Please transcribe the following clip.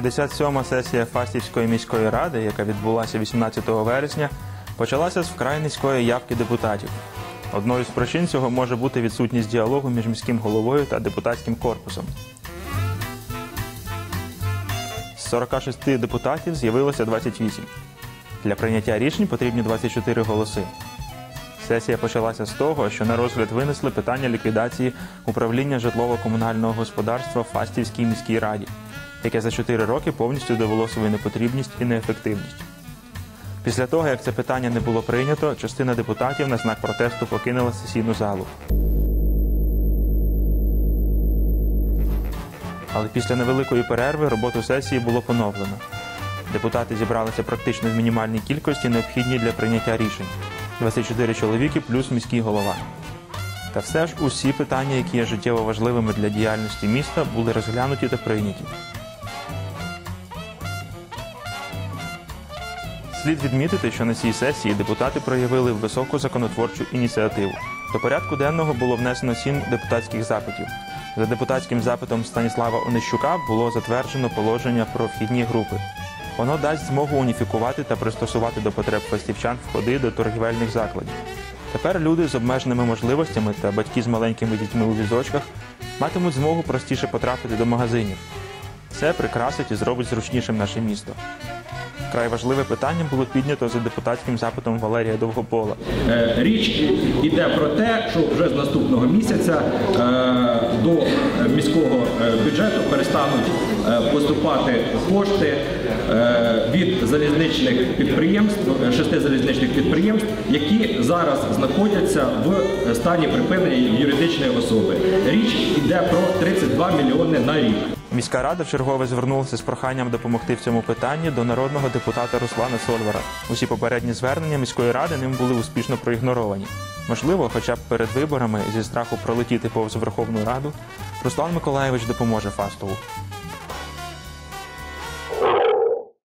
57-ма сесія Фастівської міської ради, яка відбулася 18 вересня, почалася з вкрай низької явки депутатів. Одною з причин цього може бути відсутність діалогу між міським головою та депутатським корпусом. З 46 депутатів з'явилося 28. Для прийняття рішень потрібні 24 голоси. Сесія почалася з того, що на розгляд винесли питання ліквідації управління житлово-комунального господарства в Фастівській міській раді, яке за 4 роки повністю довело свою непотрібність і неефективність. Після того, як це питання не було прийнято, частина депутатів на знак протесту покинула сесійну залу. Але після невеликої перерви роботу сесії було поновлено. Депутати зібралися практично в мінімальній кількості, необхідній для прийняття рішень 24 чоловіки плюс міський голова. Та все ж усі питання, які є життєво важливими для діяльності міста, були розглянуті та прийняті. Слід відмітити, що на цій сесії депутати проявили високу законотворчу ініціативу. До порядку денного було внесено сім депутатських запитів. За депутатським запитом Станіслава Онищука було затверджено положення про вхідні групи. Воно дасть змогу уніфікувати та пристосувати до потреб фастівчан входи до торгівельних закладів. Тепер люди з обмеженими можливостями та батьки з маленькими дітьми у візочках матимуть змогу простіше потрапити до магазинів. Це прикрасить і зробить зручнішим наше місто. Край важливе питання було піднято за депутатським запитом Валерія Довгопола. Е, Річ йде про те, що вже з наступного місяця е, до міського е, бюджету перестануть поступати кошти від залізничних підприємств, шести залізничних підприємств, які зараз знаходяться в стані припинення юридичної особи. Річ йде про 32 мільйони на рік. Міська рада чергове звернулася з проханням допомогти в цьому питанні до народного депутата Руслана Сольвара. Усі попередні звернення міської ради ним були успішно проігноровані. Можливо, хоча б перед виборами зі страху пролетіти повз Верховну Раду, Руслан Миколаєвич допоможе Фастову.